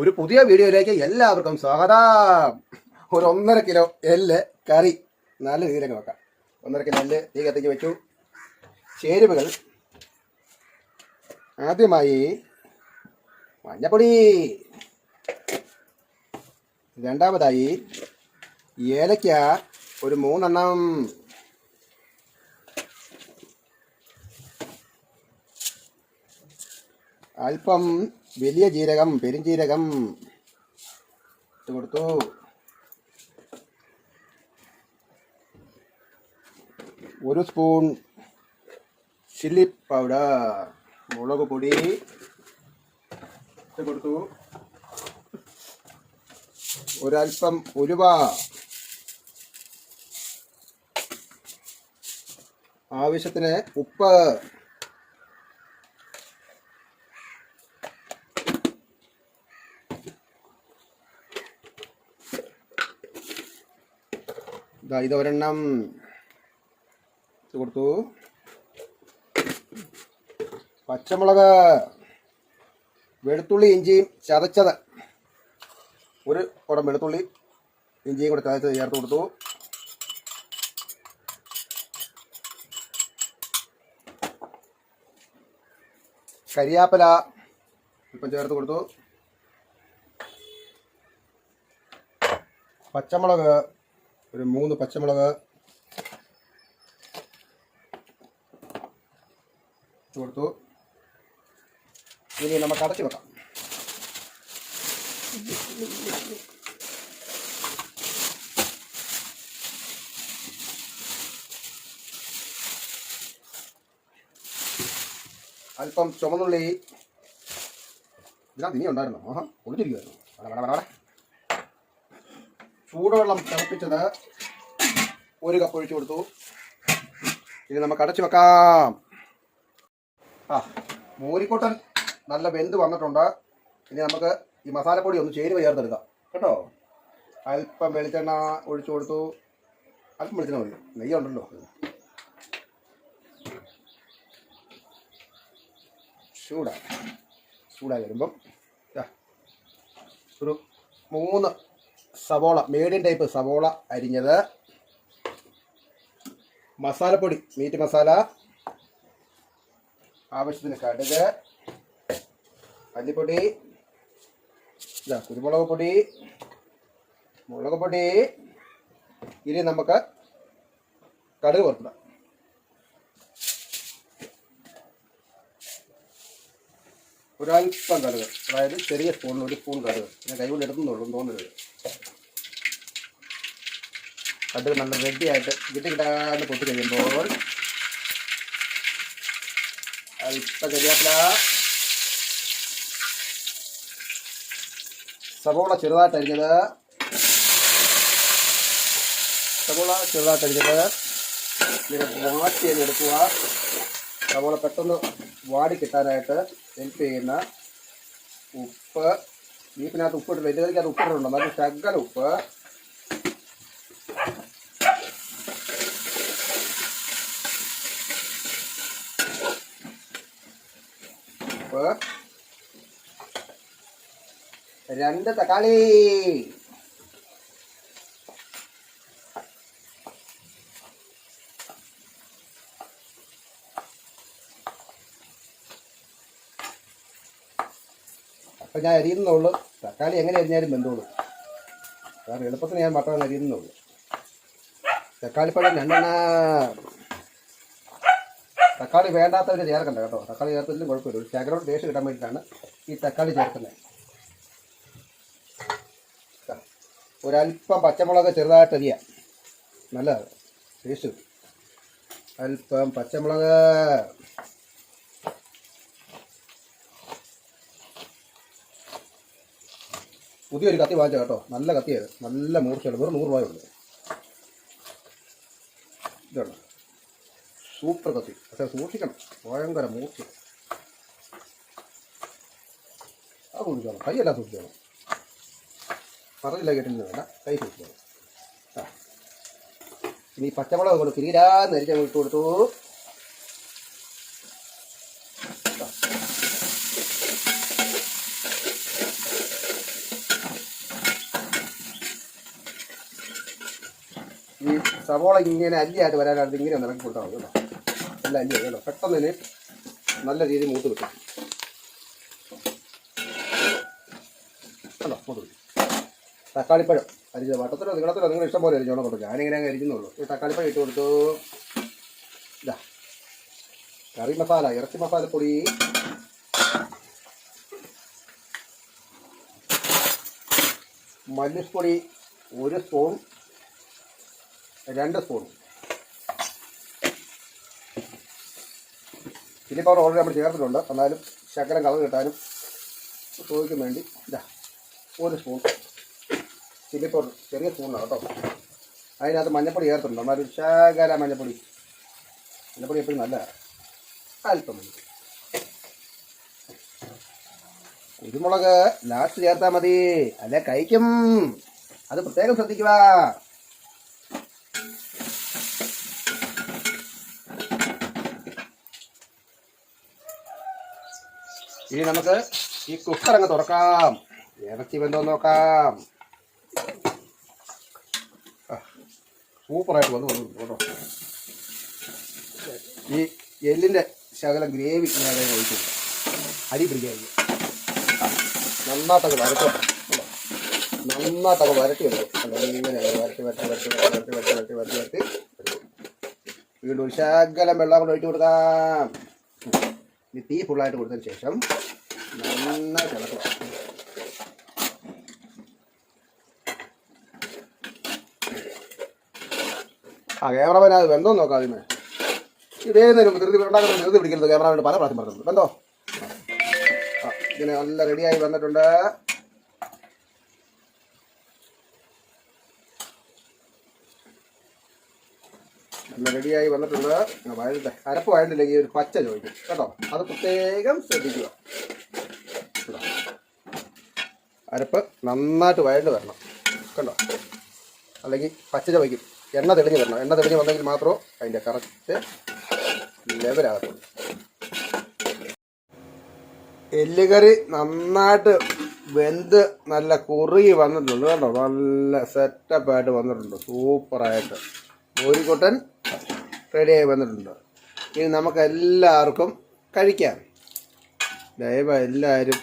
ഒരു പുതിയ വീഡിയോയിലേക്ക് എല്ലാവർക്കും സ്വാഗതം. ഒരു ഒന്നര കിലോ എല്ല് കറി. നല്ല രീതിയിലേക്ക് വെക്കാം. ഒന്നര കിലോ എല്ല് തീ കത്തിക്ക് വെച്ചു. ചേരുവകൾ. ആദ്യമായി മഞ്ഞപ്പൊടി. രണ്ടാമതായി ഏലയ്ക്ക ഒരു മൂന്നെണ്ണം. അല്പം വലിയ ജീരകം പെരുംജീരകം ഇട്ട് കൊടുത്തു. ഒരു സ്പൂൺ ചില്ലി പൗഡർ മുളക് പൊടി ഇട്ട് കൊടുത്തു. ഒരൽപ്പം ഉലുവ ആവശ്യത്തിന് ഉപ്പ് ഇതാ ഇത് ഒരെണ്ണം കൊടുത്തു. പച്ചമുളക് വെളുത്തുള്ളി ഇഞ്ചിയും ചതച്ചത്. ഒരു കുടം വെളുത്തുള്ളി ഇഞ്ചിയും കൂടെ ചതച്ചത് ചേർത്ത് കൊടുത്തു. കരിയാപ്പല ഇപ്പം ചേർത്ത് കൊടുത്തു. പച്ചമുളക് ഒരു മൂന്ന് പച്ചമുളക്. കൊടുത്തു. ഇനി നമുക്ക് അടച്ചു വെക്കാം. അല്പം ചുമന്നുള്ളി. ഇതിനകത്ത് ഇനി ഉണ്ടായിരുന്നു. ആഹാ ഒളിച്ചിരിക്കുമായിരുന്നു വേണം വട വട. ചൂടുവെള്ളം തിളപ്പിച്ചത് ഒരു കപ്പ് ഒഴിച്ചു കൊടുത്തു. ഇനി നമുക്ക് അടച്ചു വെക്കാം. ആ മോരിക്കോട്ടൻ നല്ല വെന്ത് വന്നിട്ടുണ്ട്. ഇനി നമുക്ക് ഈ മസാലപ്പൊടി ഒന്ന് ചേരുവ ചേർത്തെടുക്കാം. കേട്ടോ? അല്പം വെളിച്ചെണ്ണ ഒഴിച്ചു കൊടുത്തു. അല്പം വെളിച്ചെണ്ണ മതി. നെയ്യ് ഉണ്ടല്ലോ. ചൂടായി വരുമ്പം ഒരു മൂന്ന് സവോള മീഡിയം ടൈപ്പ് സവോള അരിഞ്ഞത്. മസാലപ്പൊടി മീറ്റ് മസാല. ആവശ്യത്തിന് കടുക് അല്ലിപ്പൊടി കുരുമുളക് പൊടി മുളക് പൊടി. ഇനി നമുക്ക് കടുക് വറുത്തണം ഒരല്പം കടുക് അതായത് ചെറിയ സ്പൂണിൽ ഒരു സ്പൂൺ കടുക്. ഞാൻ കൈകൊണ്ട് എടുത്തു എടുക്കുന്നുള്ളൂ തോന്നരുത്. കടുക് നല്ല റെഡി ആയിട്ട് കിട്ടി കിട്ടാന്ന് പൊട്ടി കഴിയുമ്പോൾ അല്പം കരിയാപ്പില സവോള ചെറുതായിട്ട് അരിഞ്ഞത്. സവോള ചെറുതായിട്ട് അരിഞ്ഞത്. ഇതിനെ വാട്ടി ചെയ്ത് എടുക്കുക. സവോള പെട്ടെന്ന് വാടി കിട്ടാനായിട്ട് ഹെൽപ്പ് ചെയ്യുന്ന ഉപ്പ്. ബീഫിനകത്ത് ഉപ്പിട്ട് ഇതിനകത്ത് ഉപ്പിട്ടുണ്ടോ നല്ല ശകല ഉപ്പ്. രണ്ട് തക്കാളി. അപ്പം ഞാൻ അരിയുന്നുള്ളൂ. തക്കാളി എങ്ങനെ അരിഞ്ഞാലും ബന്ധമുള്ളൂ കാരണം എളുപ്പത്തിന് ഞാൻ മട്ടൺ അരിയുന്നുള്ളൂ. തക്കാളിപ്പഴം രണ്ടെണ്ണ. തക്കാളി വേണ്ടാത്തവർ ചേർക്കണ്ട കേട്ടോ. തക്കാളി ചേർത്തതിലും കുഴപ്പമില്ല. ഒരു ശകലോട് ടേസ്റ്റ് കിട്ടാൻ വേണ്ടിയിട്ടാണ് ഈ തക്കാളി ചേർക്കുന്നത്. ഒരല്പം പച്ചമുളക് ചെറുതായിട്ട് അരിയാം. നല്ലതാണ്. ടേസ്റ്റ് അല്പം പച്ചമുളക്. പുതിയൊരു കത്തി വാങ്ങിച്ച കേട്ടോ. നല്ല കത്തിയത് നല്ല മൂർച്ചയുണ്ട് വെറും നൂറ് രൂപയുള്ളൂ ഇതുണ്ട്? സൂപ്പർ കത്തി. പക്ഷേ സൂക്ഷിക്കണം. ഭയങ്കര മൂർത്തി അത് കൈ കൈയല്ല സൂക്ഷിക്കണം. പറഞ്ഞില്ല കേട്ടില്ല വേണ്ട കൈ സൂക്ഷിക്കണം. ആ. ഇനി പച്ചമുളക് കൊണ്ട് തിരിയാന്ന് അരിച്ച് ഇട്ട് കൊടുത്തു. ഈ സവോള ഇങ്ങനെ അല്ലിയായിട്ട് വരാനായിട്ട് ഇങ്ങനെ ഒന്ന് ഇറക്കി കൊടുത്താൽ മതി കേട്ടോ. എല്ലാം അല്ലി കേട്ടോ പെട്ടെന്ന് തന്നെ നല്ല രീതിയിൽ മൂത്ത് കിട്ടും. കണ്ടോ? മൂത്ത് കിട്ടും. തക്കാളിപ്പഴം അരിച്ച വട്ടത്തിലോ നീളത്തിലോ നിങ്ങൾ ഇഷ്ടം പോലെ അരിച്ചോളം കൊടുക്കും ഞാനിങ്ങനെ അങ്ങ് അരിക്കുന്നുള്ളൂ ഈ തക്കാളിപ്പഴം ഇട്ട് കൊടുത്തു. ഇതാ. കറി മസാല ഇറച്ചി മസാലപ്പൊടി മല്ലിപ്പൊടി ഒരു സ്പൂൺ രണ്ട് സ്പൂൺ. ചില്ലി പവർ ഓൾറെഡി നമ്മൾ ചേർത്തിട്ടുണ്ട്. എന്നാലും ശകലം കളർ കിട്ടാനും ചോദിക്കും വേണ്ടി. ഇതാ ഒരു സ്പൂൺ ചില്ലി പൗഡർ ചെറിയ സ്പൂണാണ് കേട്ടോ. അതിനകത്ത് മഞ്ഞപ്പൊടി ചേർത്തിട്ടുണ്ട്. എന്നാലും ശകല മഞ്ഞപ്പൊടി. മഞ്ഞപ്പൊടി എപ്പോഴും നല്ല അല്പം കുരുമുളക് ലാസ്റ്റ് ചേർത്താൽ മതി. അല്ലെ കഴിക്കും. അത് പ്രത്യേകം ശ്രദ്ധിക്കുക. ഇനി നമുക്ക് ഈ കുക്കർ അങ്ങ് തുറക്കാം. ഏതൊക്കെ ബന്ധം നോക്കാം. സൂപ്പറായിട്ട് വന്നു വന്നു കേട്ടോ. ഈ എല്ലിന്റെ ശകലം ഗ്രേവി ഞാൻ കഴിക്കും അരി പിടിക്കാൻ നന്നായിട്ടൊക്കെ വരട്ടോ. നന്നായിട്ടൊക്കെ വരട്ടി എടുക്കും വരട്ടി വരട്ടി വരട്ടി വരട്ടി വരട്ടി വരട്ടി വരട്ടി വീണ്ടും ശകലം വെള്ളം കൂടെ ഒഴിച്ചു കൊടുക്കാം. തീ ഫുള്ളായിട്ട് കൊടുത്തതിന് ശേഷം നന്നായി ഇളക്കുക ആ ക്യാമറമാൻ അത് വെന്തോ നോക്കാം ആദ്യമേ. ഇതേ നേരം ധൃതി ഉണ്ടാക്കുന്ന ധൃതി പിടിക്കരുത്. ക്യാമറമാൻ പല പ്രാവശ്യം പറഞ്ഞത് വെന്തോ? ആ ഇങ്ങനെ നല്ല റെഡിയായി വന്നിട്ടുണ്ട്. റെഡിയായി വന്നിട്ടുണ്ട്. വഴണ്ട് അരപ്പ് വഴണ്ടില്ലെങ്കിൽ ഒരു പച്ച ചോദിക്കും കേട്ടോ? അത് പ്രത്യേകം ശ്രദ്ധിക്കുക. അരപ്പ് നന്നായിട്ട് വഴണ്ട് വരണം. കണ്ടോ? അല്ലെങ്കിൽ പച്ച ചോദിക്കും എണ്ണ തെളിഞ്ഞ് വരണം. എണ്ണ തെളിഞ്ഞ് വന്നെങ്കിൽ മാത്രമേ അതിന്റെ കറക്റ്റ് ലെവലാകത്തുള്ളൂ എല്ലുകറി നന്നായിട്ട് വെന്ത് നല്ല കുറുകി വന്നിട്ടുണ്ട്. കേട്ടോ നല്ല സെറ്റപ്പായിട്ട് വന്നിട്ടുണ്ട്. സൂപ്പറായിട്ട് മോരിക്കൊട്ടൻ റെഡിയായി വന്നിട്ടുണ്ട്. ഇനി നമുക്ക് എല്ലാവർക്കും കഴിക്കാം. ദയവായി എല്ലാവരും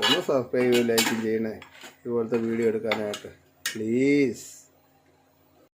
ഒന്ന് സബ്സ്ക്രൈബ് ലൈക്കും ചെയ്യണേ. ഇതുപോലത്തെ വീഡിയോ എടുക്കാനായിട്ട്. പ്ലീസ്.